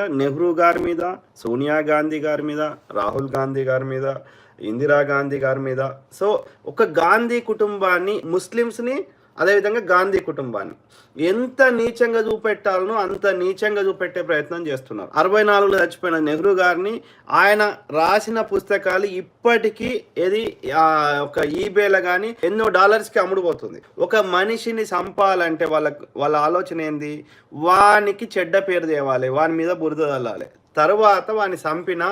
వల్ల నెహ్రూ గారి మీద సోనియా గాంధీ గారి మీద రాహుల్ గాంధీ గారి మీద ఇందిరా గాంధీ గారి మీద. సో ఒక గాంధీ కుటుంబాన్ని ముస్లిమ్స్ని అదేవిధంగా గాంధీ కుటుంబాన్ని. ఎంత నీచంగా చూపెట్టాలనో అంత నీచంగా చూపెట్టే ప్రయత్నం చేస్తున్నారు. అరవై నాలుగులో చచ్చిపోయిన నెహ్రూ గారిని ఆయన రాసిన పుస్తకాలు ఇప్పటికీ ఏది ఒక ఈబేలో కానీ ఎన్నో డాలర్స్కి అమ్ముడుపోతుంది. ఒక మనిషిని చంపాలంటే వాళ్ళ వాళ్ళ ఆలోచన ఏంది? వానికి చెడ్డ పేరు తేవాలి వాని మీద బురద చల్లాలి తర్వాత వాడిని చంపిన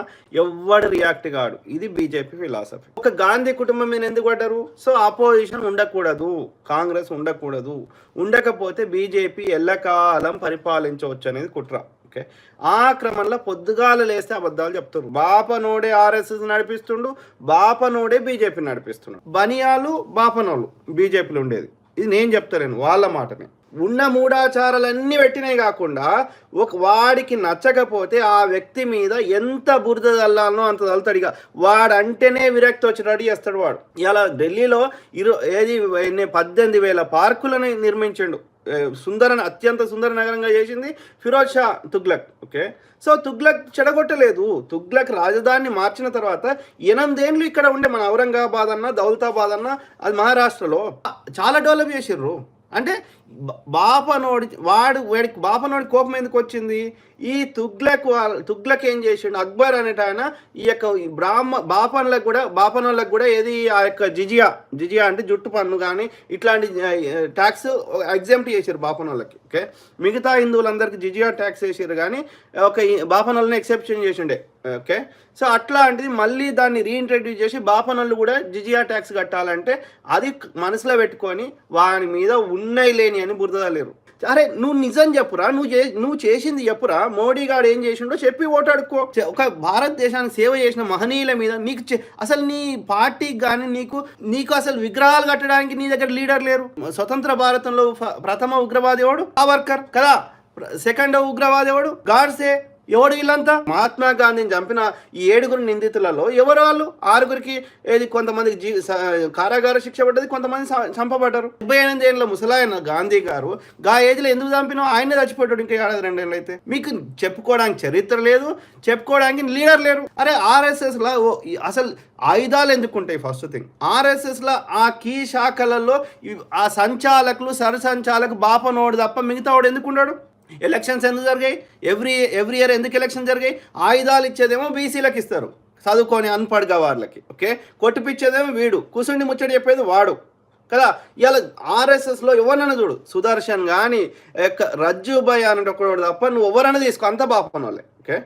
ఎవ్వడు రియాక్ట్ కాడు. ఇది బీజేపీ ఫిలాసఫీ ఒక గాంధీ కుటుంబం మీద ఎందుకు పడ్డారు? సో అపోజిషన్ ఉండకూడదు. కాంగ్రెస్ ఉండకూడదు. ఉండకపోతే బీజేపీ ఎల్లకాలం పరిపాలించవచ్చు అనేది కుట్ర. ఓకే? ఆ క్రమంలో పొద్దుగాల లేస్తే అబద్ధాలు చెప్తారు బాపనోడే ఆర్ఎస్ఎస్ నడిపిస్తుండు బాపనోడే బీజేపీ నడిపిస్తున్నాడు బనియాలు బాపనోళ్ళు బీజేపీలు ఉండేది. ఇది నేను చెప్తలేను వాళ్ళ మాటనే. ఉన్న మూఢాచారాలన్నీ పెట్టినాయి కాకుండా ఒక వాడికి నచ్చకపోతే ఆ వ్యక్తి మీద ఎంత బురద చల్లాలనో అంత చల్లుతాడు ఇక వాడంటేనే విరక్తి వచ్చి రెడీ చేస్తాడు వాడు. ఇలా ఢిల్లీలో ఇరు ఏది పద్దెనిమిది వేల పార్కులను నిర్మించిండు. సుందర అత్యంత సుందర నగరంగా చేసింది ఫిరోజ్ షా తుగ్లక్ ఓకే? సో తుగ్లక్ చెడగొట్టలేదు. తుగ్లక్ రాజధానిని మార్చిన తర్వాత ఎనిమిదేండ్లు ఇక్కడ ఉండే మన ఔరంగాబాద్ అన్న దౌలతాబాద్ అన్న అది మహారాష్ట్రలో. చాలా డెవలప్ చేసిర్రు. అంటే బాపనోడి వాడు వాడికి బాపనోడి కోపం ఎందుకు వచ్చింది? ఈ తుగ్లక్ తుగ్లక్ ఏం చేసిండు? అక్బర్ అనేట ఆయన ఈ యొక్క ఈ బ్రాహ్మ బాపన్లకు కూడా బాపనోళ్ళకు కూడా ఏది ఆ యొక్క జిజియా జిజియా అంటే జుట్టు పన్ను కానీ ఇట్లాంటి ట్యాక్స్ ఎగ్జామ్ట్ చేశారు బాపనోళ్ళకి ఓకే? మిగతా హిందువులందరికీ జిజియా ట్యాక్స్ వేసారు కానీ ఒక ఈ బాపనోళ్ళని ఎక్సెప్షన్ చేసిండే ఓకే? సో అట్లాంటిది మళ్ళీ దాన్ని రీఇంట్రడ్యూస్ చేసి బాపనోళ్ళు కూడా జిజియా ట్యాక్స్ కట్టాలంటే అది మనసులో పెట్టుకొని వాని మీద ఉన్నాయి లేని అని బురదలేరు అరే నువ్వు నిజం చెప్పురా నువ్వు చే నువ్వు చేసింది చెప్పురా మోడీ గారు ఏం చేసిండో చెప్పి ఓటాడుకో ఒక భారతదేశానికి సేవ చేసిన మహనీయుల మీద నీకు అసలు నీ పార్టీకి కానీ నీకు నీకు అసలు విగ్రహాలు కట్టడానికి నీ దగ్గర లీడర్ లేరు. స్వతంత్ర భారతంలో ప్రథమ ఉగ్రవాది ఎవడు? సావర్కర్. కదా? సెకండ్ ఉగ్రవాది ఎవడు? గాడ్సే. ఎవడు వీళ్ళంతా? మహాత్మా గాంధీని చంపిన ఈ ఏడుగురు నిందితులలో ఎవరు వాళ్ళు? ఆరుగురికి ఏది కొంతమందికి జీ కారాగార శిక్ష పడ్డది కొంతమంది చంపబడ్డారు. డెబ్బై ఎనిమిది ఏళ్ళ ముసలాయన గాంధీ గారు గా ఏజ్లో ఎందుకు చంపినా ఆయనే చచ్చిపోయాడు ఇంకా ఏడాది రెండేళ్ళు అయితే. మీకు చెప్పుకోవడానికి చరిత్ర లేదు చెప్పుకోవడానికి లీడర్ లేరు. అరే ఆర్ఎస్ఎస్లా ఓ- అసలు ఆయుధాలు ఎందుకు ఉంటాయి ఫస్ట్ థింగ్ ఆర్ఎస్ఎస్లో ఆ కీ శాఖలలో ఆ సంచాలకులు సర సంచాలకు బాపనోడు తప్ప మిగతా వాడు ఎందుకు ఉన్నాడు ఎలక్షన్స్ ఎందుకు జరిగాయి? ఎవ్రీ ఎవ్రీ ఇయర్ ఎందుకు ఎలక్షన్ జరిగాయి? ఆయుధాలు ఇచ్చేదేమో బీసీలకు ఇస్తారు. చదువుకొని అన్పడ్గా వాళ్ళకి ఓకే కొట్టిపిచ్చేదేమో వీడు. కూసుండి ముచ్చడి చెప్పేది వాడు. కదా? ఇలా ఆర్ఎస్ఎస్లో ఎవరన్నా చూడు. సుదర్శన్ కానీ రజ్జుబాయ్ అన్నట్టు ఒకడు తప్ప నువ్వు ఎవరన్నా తీసుకో. అంత బాపన వాళ్ళే ఓకే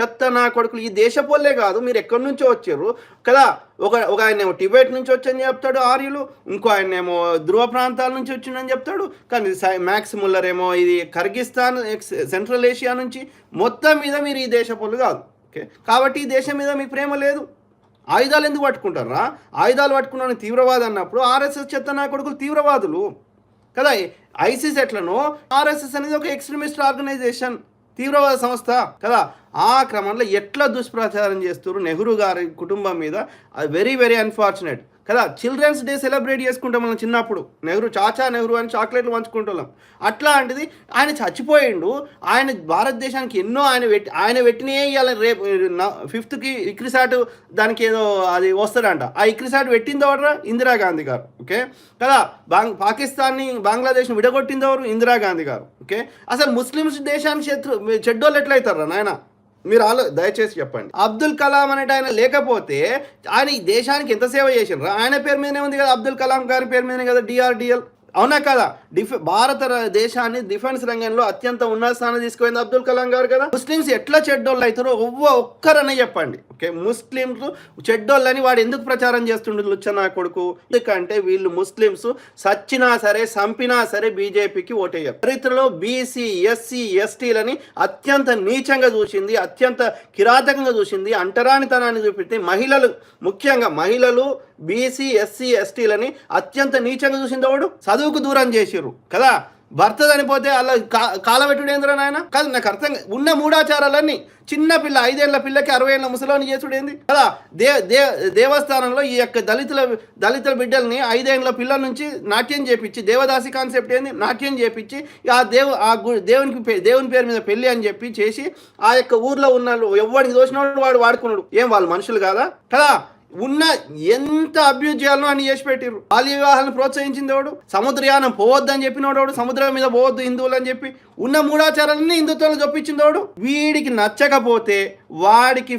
చెత్త నా కొడుకులు. ఈ దేశపోలే కాదు మీరు ఎక్కడి నుంచో వచ్చారు. కదా ఒక ఒక ఆయన ఏమో టిబెట్ నుంచి వచ్చని చెప్తాడు ఆర్యులు ఇంకో ఆయన ఏమో ధ్రువ ప్రాంతాల నుంచి వచ్చిందని చెప్తాడు. కానీ సై- మ్యాక్స్ ముల్లర్ ఏమో ఇది కర్గిస్తాన్ సెంట్రల్ ఏషియా నుంచి మొత్తం మీద మీరు ఈ దేశపోలు కాదు. ఓకే? కాబట్టి ఈ దేశం మీద మీకు ప్రేమ లేదు. ఆయుధాలు ఎందుకు పట్టుకుంటారా? ఆయుధాలు పట్టుకున్న తీవ్రవాది అన్నప్పుడు ఆర్ఎస్ఎస్ చెత్త నా కొడుకులు తీవ్రవాదులు. కదా ఐసిస్ ఎట్లనో ఆర్ఎస్ఎస్ అనేది ఒక ఎక్స్ట్రీమిస్ట్ ఆర్గనైజేషన్. తీవ్రవాద సంస్థ కదా. ఆ క్రమంలో ఎట్లా దుష్ప్రచారం చేస్తున్నారు నెహ్రూ గారి కుటుంబం మీద? వెరీ వెరీ అన్ఫార్చునేట్ కదా చిల్డ్రన్స్ డే సెలబ్రేట్ చేసుకుంటాం మనం చిన్నప్పుడు. నెహ్రూ చాచా నెహ్రూ అని చాక్లెట్లు పంచుకుంటున్నాం అట్లాంటిది ఆయన చచ్చిపోయిండు. ఆయన భారతదేశానికి ఎన్నో ఆయన పెట్టి ఆయన పెట్టినే ఇవాళ రేపు ఫిఫ్త్కి ఇక్రిసాట్ దానికి ఏదో అది వస్తాడంట ఆ ఇక్రిసాట్ పెట్టింది ఎవరు ఇందిరాగాంధీ గారు. ఓకే? కదా బాంగ్ పాకిస్తాన్ని బంగ్లాదేశ్ని విడగొట్టింది ఎవరు? ఇందిరాగాంధీ గారు. ఓకే? అసలు ముస్లిమ్స్ దేశానికి శత్రు చెడ్డోళ్ళు ఎట్లయితారా నాయన? మీరు ఆలో దయచేసి చెప్పండి. అబ్దుల్ కలాం అనేట ఆయన లేకపోతే ఆయన ఈ దేశానికి ఎంత సేవ చేసిండ్రు? ఆయన పేరు మీదనే ఉంది కదా అబ్దుల్ కలాం గారి పేరు మీదనే కదా డిఆర్డిఎల్ అవునా కదా? డిఫె భారత దేశాన్ని డిఫెన్స్ రంగంలో అత్యంత ఉన్నత స్థానం తీసుకుపోయింది అబ్దుల్ కలాం గారు కదా? ముస్లిమ్స్ ఎట్లా చెడ్డోళ్ళు అవుతారో ఒవ్వ ఒక్కరనే చెప్పండి. ఓకే? ముస్లింస్ చెడ్డోళ్ళని వాడు ఎందుకు ప్రచారం చేస్తుండే లుచ్చనా కొడుకు? ఎందుకంటే వీళ్ళు ముస్లిమ్స్ సచ్చినా సరే సంపినా సరే బీజేపీకి ఓటేయారు. చరిత్రలో బీసీ ఎస్సీ ఎస్టీలని అత్యంత నీచంగా చూసింది అత్యంత కిరాతకంగా చూసింది అంటరానితనాన్ని చూపింది మహిళలు. ముఖ్యంగా మహిళలు బీసీ ఎస్సీ ఎస్టీలని అత్యంత నీచంగా చూసింది వాడు చదువుకు దూరం చేసిర్రు? కదా? భర్త చనిపోతే అలా కా కాలబెట్టుడు ఏంద్రా నాయన? కాదు నాకు అర్థం ఉన్న మూడాచారాలన్నీ చిన్న పిల్ల ఐదేళ్ళ పిల్లకి అరవై ఏళ్ళ ముసలోని చేసుడు ఏంది? కదా? దే దే దేవస్థానంలో ఈ యొక్క దళితుల దళితుల బిడ్డల్ని ఐదేళ్ళ పిల్లల నుంచి నాట్యం చేపించి దేవదాసి కాన్సెప్ట్ ఏంది? నాట్యం చేపించి ఆ దేవు ఆ దేవునికి పే- దేవుని పేరు మీద పెళ్ళి అని చెప్పి చేసి ఆ యొక్క ఊర్లో ఉన్న ఎవరికి దోచినోడు వాడు వాడుకున్నాడు. ఏం వాళ్ళు మనుషులు కాదా? కదా? ఉన్న ఎంత అబ్యూజ్ చేయాలో అని చేసి పెట్టిరు బాల్య వివాహాలను ప్రోత్సహించింది ఎవడు? సముద్రయానం పోవద్దని చెప్పినోడు సముద్రం మీద పోవద్దు హిందువులు అని చెప్పి ఉన్న మూఢాచారాలన్నీ హిందుత్వాలు చొప్పించిందోడు వీడికి నచ్చకపోతే వాడికి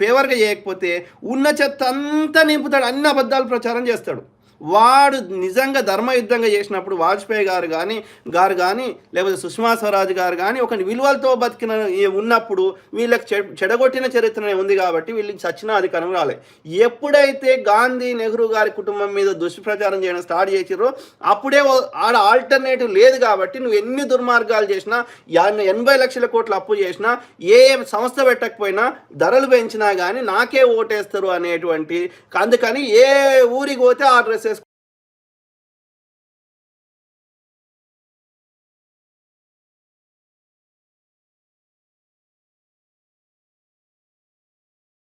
ఫేవర్గా చేయకపోతే ఉన్న చెత్త అంతా నింపుతాడు అన్ని అబద్ధాలు ప్రచారం చేస్తాడు. వాడు నిజంగా ధర్మయుద్ధంగా చేసినప్పుడు వాజ్పేయి గారు కానీ గారు కానీ లేకపోతే సుష్మా స్వరాజ్ గారు కానీ ఒక విలువలతో బతికిన ఉన్నప్పుడు వీళ్ళకి చె- చెడగొట్టిన చరిత్ర ఉంది కాబట్టి వీళ్ళకి చచ్చిన అధికారం రాలే. ఎప్పుడైతే గాంధీ నెహ్రూ గారి కుటుంబం మీద దుష్ప్రచారం చేయడం స్టార్ట్ చేసిరో అప్పుడే ఓ- ఆడ ఆల్టర్నేటివ్ లేదు కాబట్టి నువ్వు ఎన్ని దుర్మార్గాలు చేసినా ఎనభై లక్షల కోట్ల అప్పు చేసినా ఏ సంస్థ పెట్టకపోయినా ధరలు పెంచినా కానీ నాకే ఓటేస్తారు అనేటువంటి అందుకని ఏ ఊరికి పోతే ఆ డ్రెస్